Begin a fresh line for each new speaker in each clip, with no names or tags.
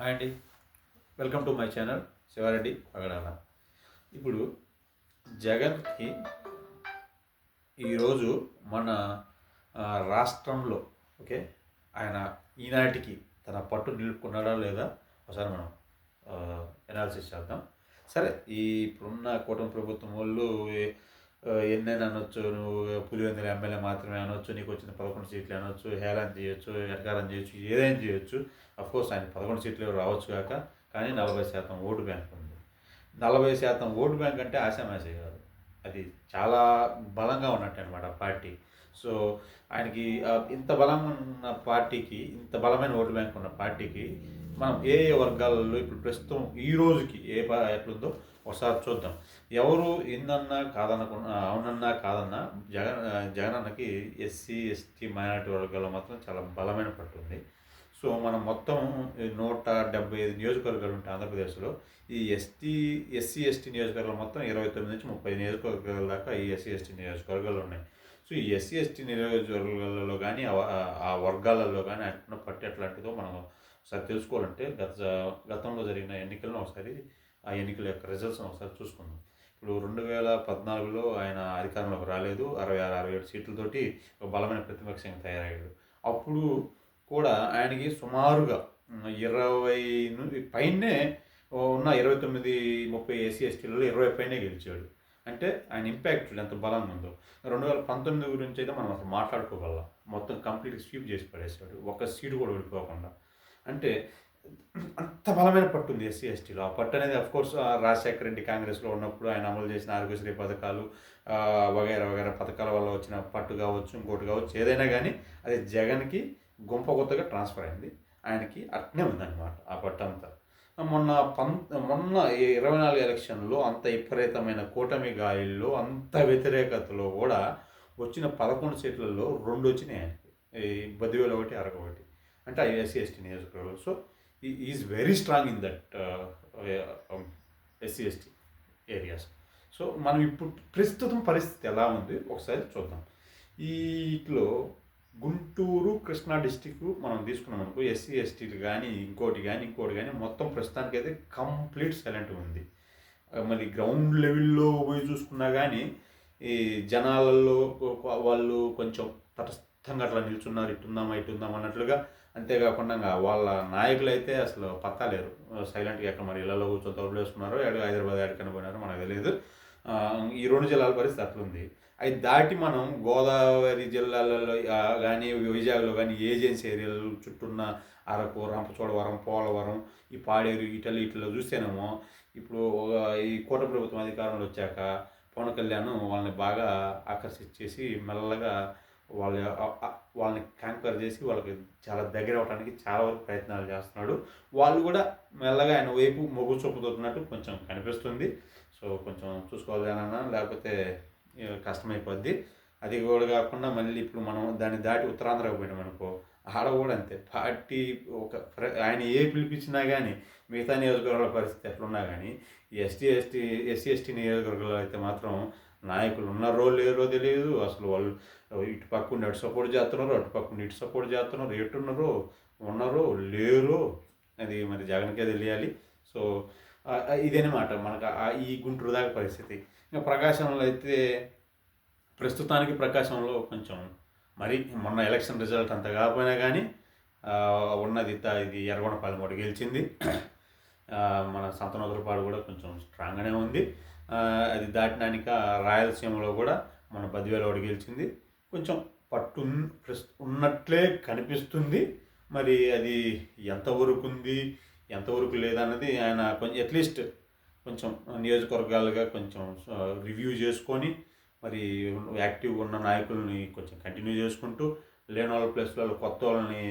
Hi అండి. Welcome to my channel Siva Reddy Pagadala ఇప్పుడు జగన్కి ఈరోజు మన రాష్ట్రంలో ఓకే ఆయన ఈనాటికి తన పట్టు నిలుపుకున్నాడా లేదా ఒకసారి మనం ఎనాలిసిస్ చేద్దాం. సరే ఈ ఇప్పుడున్న కూటమి ప్రభుత్వం వాళ్ళు ఎన్నైనా అనొచ్చు నువ్వు పులివెందుల ఎమ్మెల్యే మాత్రమే అనొచ్చు నీకు వచ్చిన పదకొండు సీట్లు అనొచ్చు హేళన చేయొచ్చు ఎటకారం చేయొచ్చు ఏదైనా చేయొచ్చు. అఫ్కోర్స్ ఆయన పదకొండు సీట్లు రావచ్చు కాక కానీ నలభై శాతం ఓటు బ్యాంక్ ఉంది. నలభై శాతం ఓటు బ్యాంక్ అంటే ఆశామాసే కాదు. అది చాలా బలంగా ఉన్నట్టు అనమాట పార్టీ. సో ఆయనకి ఇంత బలంగా ఉన్న పార్టీకి ఇంత బలమైన ఓటు బ్యాంక్ ఉన్న పార్టీకి మనం ఏ ఏ వర్గాలలో ఇప్పుడు ప్రస్తుతం ఈ రోజుకి ఏ ఎట్లుందో ఒకసారి చూద్దాం. ఎవరు ఏందన్నా కాదనకుండా అవునన్నా కాదన్నా జగన్ జగన్ అన్నకి ఎస్సీ ఎస్టీ మైనారిటీ వర్గాల్లో మాత్రం చాలా బలమైన పట్టు ఉంది. సో మనం మొత్తం నూట డెబ్బై ఐదు నియోజకవర్గాలు ఉంటాయి ఆంధ్రప్రదేశ్లో. ఈ ఎస్టీ ఎస్సీ ఎస్టీ నియోజకవర్గాలు మొత్తం ఇరవై తొమ్మిది నుంచి ముప్పై నియోజకవర్గాల దాకా ఈ ఎస్సీ ఎస్టీ నియోజకవర్గాలు ఉన్నాయి. సో ఈ ఎస్సీ ఎస్టీ నియోజకవర్గాలలో కానీ ఆ- వర్గాలలో కానీ అట్లా పట్టి అట్లాంటిదో మనం ఒకసారి తెలుసుకోవాలంటే గత గతంలో జరిగిన ఎన్నికలను ఒకసారి ఆ ఎన్నికల యొక్క రిజల్ట్స్ని ఒకసారి చూసుకుందాం. ఇప్పుడు రెండు వేల పద్నాలుగులో ఆయన అధికారంలోకి రాలేదు. అరవై ఆరు అరవై ఏడు సీట్లతోటి ఒక బలమైన ప్రతిపక్షంగా తయారయ్యాడు. అప్పుడు కూడా ఆయనకి సుమారుగా ఇరవై పైనే ఉన్న ఇరవై తొమ్మిది ముప్పై ఎస్సీ ఎస్టీలలో ఇరవై పైనే గెలిచాడు. అంటే ఆయన ఇంపాక్ట్ చూడండి ఎంత బలంగా ఉందో. రెండు వేల పంతొమ్మిది గురించి అయితే మనం అసలు మాట్లాడుకోగలం. మొత్తం కంప్లీట్ స్వీప్ చేసి పడేసాడు ఒక్క సీటు కూడా ఓడిపోకుండా అంటే అంత బలమైన పట్టు ఉంది ఎస్సీ ఎస్టీలో ఆ పట్టు అనేది అఫ్కోర్స్ రాజశేఖర రెడ్డి కాంగ్రెస్లో ఉన్నప్పుడు ఆయన అమలు చేసిన ఆరోగ్యశ్రీ పథకాలు వగైరా వగైరా పథకాల వల్ల వచ్చిన పట్టు కావచ్చు ఇంకోటి కావచ్చు ఏదైనా కానీ అది జగన్కి గుంప కొత్తగా ట్రాన్స్ఫర్ అయింది. ఆయనకి అట్నే ఉందన్నమాట ఆ పట్టు అంతా మొన్న పం మొన్న ఈ ఇరవై నాలుగు ఎలక్షన్లో అంత విపరీతమైన కూటమి గాలిల్లో అంత వ్యతిరేకతలో కూడా వచ్చిన పదకొండు సీట్లలో రెండు వచ్చినాయి ఆయనకి. ఈ ఒకటి అరకొకటి అంటే ఆ ఎస్సీ ఎస్టీ నియోజకవర్గం so is very strong in that SC ST areas. So మనం ఇప్పుడు ప్రస్తుతం పరిస్థితి ఎలా ఉంది? ఒకసారి చూద్దాం. ఈట్లో గుంటూరు కృష్ణా డిస్టిక్ మనం తీసుకున్నాం అనుకో ఎస్సీ ఎస్టీలు కానీ ఇంకోటి కానీ ఇంకోటి కానీ మొత్తం ప్రస్తుతానికి అయితే కంప్లీట్ సైలెంట్ ఉంది. మరి గ్రౌండ్ లెవెల్లో పోయి చూసుకున్నా కానీ ఈ జనాలలో వాళ్ళు కొంచెం తటస్థంగా అట్లా నిల్చున్నారు ఇటుందామా ఇటుందామా అన్నట్లుగా అంతేకాకుండా వాళ్ళ నాయకులు అయితే అసలు పత్తాలేరు. సైలెంట్గా ఎక్కడ మరి ఇళ్ళలో కూర్చొని తలుపులు వేసుకున్నారో ఎక్కడ హైదరాబాద్ ఎక్కడికైనా పోయినారో మనకు తెలియదు ఈ రెండు జిల్లాల పరిస్థితి అట్లుంది. అవి దాటి మనం గోదావరి జిల్లాలలో కానీ వైజాగ్లో కానీ ఏజెన్సీ ఏరియాలో చుట్టూన్న అరకు రంపచోడవరం పోలవరం ఈ పాడేరు ఇటలు ఇట్లా చూస్తేనేమో ఇప్పుడు ఒక ఈ కోట ప్రభుత్వం అధికారంలో వచ్చాక పవన్ కళ్యాణ్ వాళ్ళని బాగా ఆకర్షించేసి మెల్లగా వాళ్ళ వాళ్ళని క్యాంకర్ చేసి వాళ్ళకి చాలా దగ్గర అవడానికి చాలా వరకు ప్రయత్నాలు చేస్తున్నాడు. వాళ్ళు కూడా మెల్లగా ఆయన వైపు మొగ్గు చూపుతున్నట్టు కొంచెం కనిపిస్తుంది. సో కొంచెం చూసుకోవాలి అన్న లేకపోతే కష్టమైపోద్ది. అది కూడా కాకుండా మళ్ళీ ఇప్పుడు మనం దాన్ని దాటి ఉత్తరాంధ్రకు పోయినాం అనుకో ఆడ కూడా అంతే. పార్టీ ఒక ఆయన ఏ పిలిపించినా కానీ మిగతా నియోజకవర్గాల పరిస్థితి ఎట్లున్నా కానీ ఎస్టీ ఎస్టీ ఎస్సీ ఎస్టీ నియోజకవర్గాల్లో అయితే మాత్రం నాయకులు ఉన్నారో లేరో తెలియదు. అసలు వాళ్ళు ఇటు పక్కన అటు సపోర్ట్ చేస్తున్నారు అటు పక్కన ఇటు సపోర్ట్ చేస్తున్నారు ఎటున్నారో ఉన్నారో లేరో అది మరి జగన్కే తెలియాలి. సో ఇదేనమాట ఇదనమాట మనకు ఆ- ఈ గుంటూరు దాకా పరిస్థితి. ఇంకా ప్రకాశంలో అయితే ప్రస్తుతానికి ప్రకాశంలో కొంచెం మరి మొన్న ఎలక్షన్ రిజల్ట్ అంత కాకపోయినా కానీ ఉన్నది ఇది ఎర్రగొండపాలెం ఒకటి గెలిచింది. మన సంతనోదరపాడు కూడా కొంచెం స్ట్రాంగ్గానే ఉంది. అది దాటినాక రాయలసీమలో కూడా మన బదివేల ఒకటి గెలిచింది. కొంచెం పట్టు ఉన్నట్లే కనిపిస్తుంది. మరి అది ఎంతవరకు ఉంది ఎంతవరకు లేదన్నది ఆయన కొంచెం అట్లీస్ట్ కొంచెం నియోజకవర్గాలుగా కొంచెం రివ్యూ చేసుకొని మరి యాక్టివ్గా ఉన్న నాయకులని కొంచెం కంటిన్యూ చేసుకుంటూ లేని వాళ్ళ ప్లేస్లలో కొత్త వాళ్ళని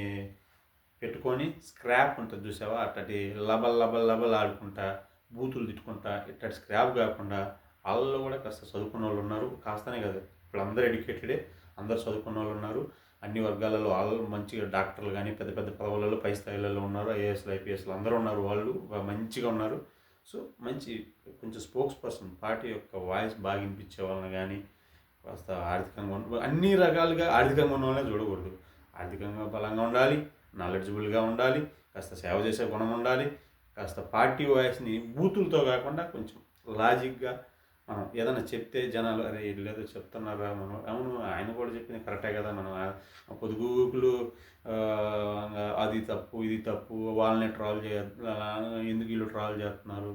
పెట్టుకొని స్క్రాప్ ఉంటుంది చూసావా? అట్టటి లబల్ లబల్ లబల్ ఆడుకుంటా బూతులు తిట్టుకుంటా ఇట్టటి స్క్రాప్ కాకుండా వాళ్ళలో కూడా కాస్త చదువుకున్న వాళ్ళు ఉన్నారు. కాస్తనే కదా ఇప్పుడు అందరూ ఎడ్యుకేటెడే అందరు చదువుకున్న వాళ్ళు ఉన్నారు. అన్ని వర్గాలలో వాళ్ళు మంచిగా డాక్టర్లు కానీ పెద్ద పెద్ద పదవులలో పై స్థాయిలలో ఉన్నారు. ఐఏఎస్లు ఐపీఎస్లు అందరూ ఉన్నారు. వాళ్ళు మంచిగా ఉన్నారు. సో మంచి కొంచెం స్పోక్స్ పర్సన్ పార్టీ యొక్క వాయిస్ బాగా వినిపించే వాళ్ళని కానీ కాస్త ఆర్థికంగా అన్ని రకాలుగా ఆర్థికంగా ఉన్న వాళ్ళని చూడకూడదు. ఆర్థికంగా బలంగా ఉండాలి నాలెడ్జబుల్గా ఉండాలి కాస్త సేవ చేసే గుణం ఉండాలి కాస్త పార్టీ వాయిస్ని బూతులతో కాకుండా కొంచెం లాజిక్గా మనం ఏదైనా చెప్తే జనాలు అరే లేదో చెప్తున్నారా మనం? అవును ఆయన కూడా చెప్పింది కరెక్టే కదా మనం. ఆ పొదుగుకులు అది తప్పు ఇది తప్పు వాళ్ళని ట్రాల్ చేయ ఎందుకు వీళ్ళు ట్రాల్ చేస్తున్నారు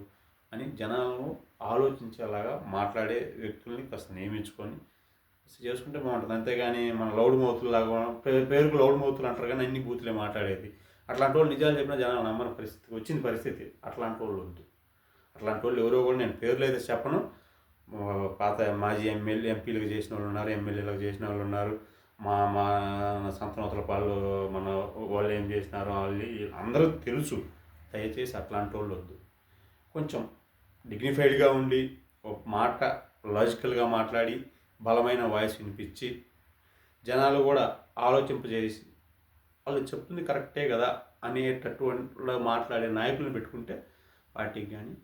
అని జనాలను ఆలోచించేలాగా మాట్లాడే వ్యక్తుల్ని కాస్త నియమించుకొని చేసుకుంటే బాగుంటుంది. అంతేగాని మన లౌడ్ మౌతులు లాగా పేరుకు లౌడ్ మౌతులు అంటారు కానీ అన్ని బూతులే మాట్లాడేది. అట్లాంటి వాళ్ళు నిజాలు చెప్పిన జనాలు నమ్మని పరిస్థితి వచ్చింది పరిస్థితి. అట్లాంటి వాళ్ళు వద్దు. అట్లాంటి వాళ్ళు ఎవరో కూడా నేను పేర్లు అయితే చెప్పను. పాత మాజీ ఎమ్మెల్యే ఎంపీలకు చేసిన వాళ్ళు ఉన్నారు ఎమ్మెల్యేలకు చేసిన వాళ్ళు ఉన్నారు. మా మా సంతనోతల పాలు మన వాళ్ళు ఏం చేసినారో వాళ్ళు అందరూ తెలుసు. దయచేసి అట్లాంటి వాళ్ళు వద్దు. కొంచెం డిగ్నిఫైడ్గా ఉండి ఒక మాట లాజికల్గా మాట్లాడి బలమైన వాయిస్ వినిపించి జనాలు కూడా ఆలోచింపజేసి వాళ్ళు చెప్తుంది కరెక్టే కదా అనేటటువంటి మాట్లాడే నాయకులను పెట్టుకుంటే పార్టీకి కానీ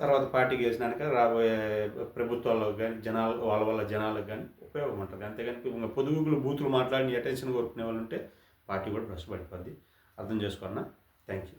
తర్వాత పార్టీకి వేసినాక రాబోయే ప్రభుత్వాలకు కానీ జనాలు వాళ్ళ వల్ల జనాలకు కానీ ఉపయోగం ఉంటుంది. అంతేగాని ఇంకా పొదుగులు బూతులు మాట్లాడి అటెన్షన్ కోరుకునే వాళ్ళు ఉంటే పార్టీ కూడా భ్రష్టపడిపోద్ది అర్థం చేసుకున్నా థ్యాంక్ యూ